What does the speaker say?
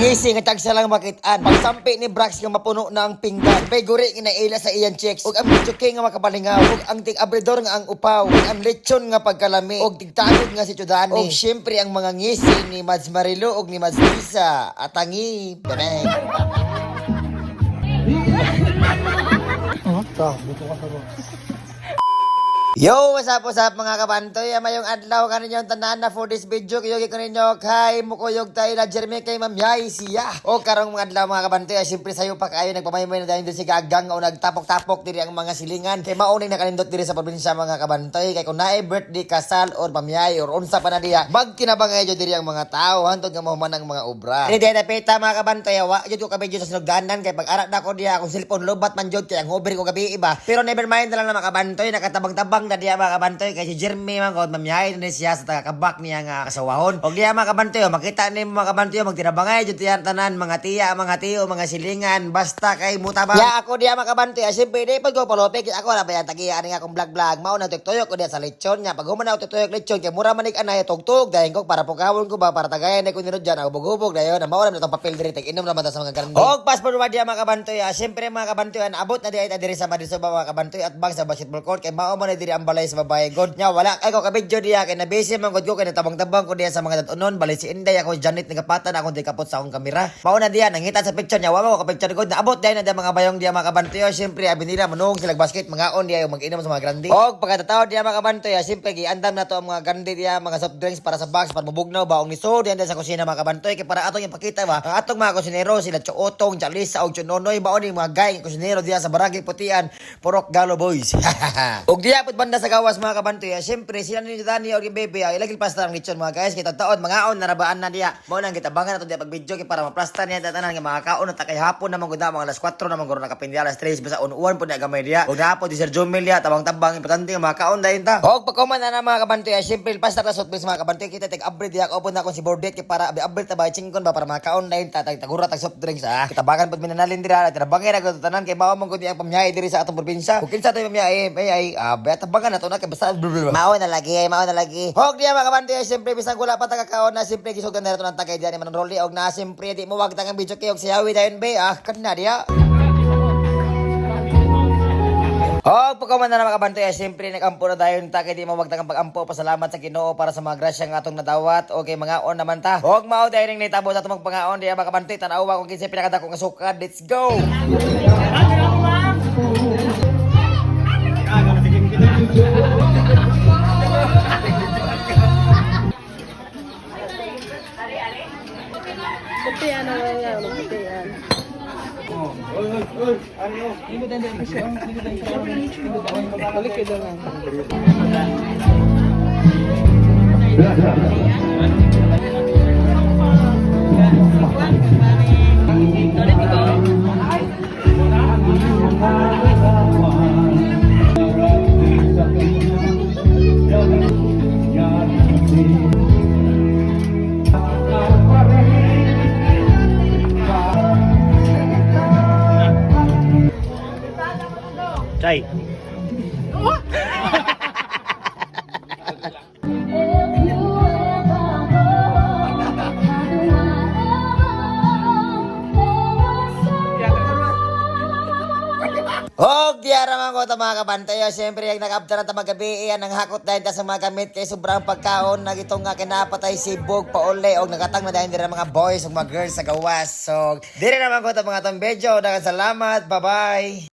ngisi nga tagsa lang makitaan. Pagsampi ni Brax nga mapuno na ang pinggan. May guri nga naila sa iyan chicks. Ug ang bitsuke nga makabalingaw. Ug ang tig abridor nga ang upaw. Ug ang lechon nga pagkalami. Ug tigtagod nga si Chudani. Ug syempre ang mga ngisi ni Mads Marilo ug ni Mads Lisa. Atangi. Bebeng. Yo, what's up, what's up mga kabantoy? Ama yung adlaw ka ninyo tanan na for this video. Kiyogi ko ninyo kay mukuyog tayo na Jeremy kay Ma'am Yay siya. O karong mga adlaw mga kabantoy, ay siyempre sayo pa kayo nagpamaymay na dahil si Gagang o nagtapok-tapok diri ang mga silingan. Kay mauning nakalindot diri sa probinsya mga kabantoy. Kay kung naay birthday, kasal, or Ma'am Yay, or unsa pa na diya, magkinabangay dyo diri ang mga tao. Hantod nga mahuman ang mga obra. Dili dahil napita mga kabantoy, wa jud ko kabidyo sa sinugdanan kay pag arat na ko diya akong cellphone lobat man jud kay ang hover ko gabi iba. Pero never mind na lang mga kabantoy, nakatabang-tabang na diya mga kabantoy kay si Jeremy man ko mamiyay na siya sa tagakabak niya nga kasawahon. Og diya mga kabantoy, makita ni mga kabantoy magtinabangay jud tiyan tanan mga tiya, mga tiyo, mga silingan basta kay mutabang. Ya ako diya mga kabantoy, simple di pag ko palopik ako na bayan tagiya ani akong vlog-vlog mao na tuyok ko diya sa lechon niya. Pag human na ako tuyok lechon kay mura manik anay tugtog dayon ko para pagkawon ko ba para tagayan ko niro diyan ako bugubog dayon na mao na itong papel diri tig inom naman ta sa mga garandi. Og passport ba diya mga kabantoy, ah, siyempre mga kabantoy an abot na diya diri sa Madiso ba mga kabantoy at bang sa basketball court kay mao man diri ang balay sa babae god nya wala kay ko kabidyo diya kay nabisi man god ko kay natabang-tabang ko diya sa mga datunon balay si Inday ako Janet nagapatan ako di kapot sa akong kamera. Mao na diya nangita sa picture niya wala ko kapicture god naabot diya na diya mga bayong diya mga kabantoy siyempre abi nila manung sila basket mga on diya yung mag-inom sa mga grandi. Og pagkatao diya mga kabantoy siyempre giandam na to ang mga grandi diya mga soft drinks para sa box para mabugnaw baong ni so diyan sa kusina mga kabantoy kay para atong ipakita ba ang atong mga kusinero sila Chuotong, Jalisa og Chunonoy baon ni mga gay kusinero diya sa Barangay Putian, Purok Galo Boys. og diya banda sa gawas mga kabantoy siyempre sila ni Dani og bebe ay ilagil pasta ang lechon mga guys. Kita taon mga on narabaan na diya mao nang kitabangan nato diya pag video kay para maplasta niya. Tatanan nga mga kaon ta kay hapon na, mga alas 4 naman guro nakapindi alas 3 basta unuan po na gamay diya og hapon di Sir Jomel diya tabang tabang importante nga mga kaon dayon ta. Og pagkuman na na mga kabantoy siyempre pasta ta sot mga kabantoy kita tek upgrade diya ko na akong si Bordet kay para abi upgrade ta ba chingkon ba para mga kaon dayon ta tag tagura tag soft drinks ah. Kitabangan pud minanalin dira tabangay na gud tanan kay mao man gud ang pamyahay diri sa atong probinsya. Ug kinsa tayo pamyahay ay ay ah tabangan na to na kay basta mao na lagi mao na lagi hog diya mga kabantoy siyempre bisag wala pa tagakaon na siyempre gisugan na ito ng tagay diyan Manon Rolly og na siyempre di mo wag tangang video kay og siyawi dayon be ah kana diya Oh, pagkaman na mga kabantoy, siyempre nag-ampo na dayon ta kay di mo wag tangang pag-ampo. Pasalamat sa Ginoo para sa mga grasya nga atong nadawat. Okay, mga on naman ta. Hog mao dayon ning nitabo sa atong pangaon diya mga kabantoy, tanawa kung kinsa pinakadako nga sukad. Let's go. Putian na lang yan, putian. Balik ka lang. Chay. Og diara man ko ta mga kabantay, siyempre yung nag-after na ta magabi, iyan ang hakot dahil ta sa mga gamit kay sobrang pagkaon na itong nga kinapatay si Bog pauli og nagatang na dahil dira mga boys ug mga girls sa gawas. So, dire naman ko ta mga video, daghang salamat. Bye-bye.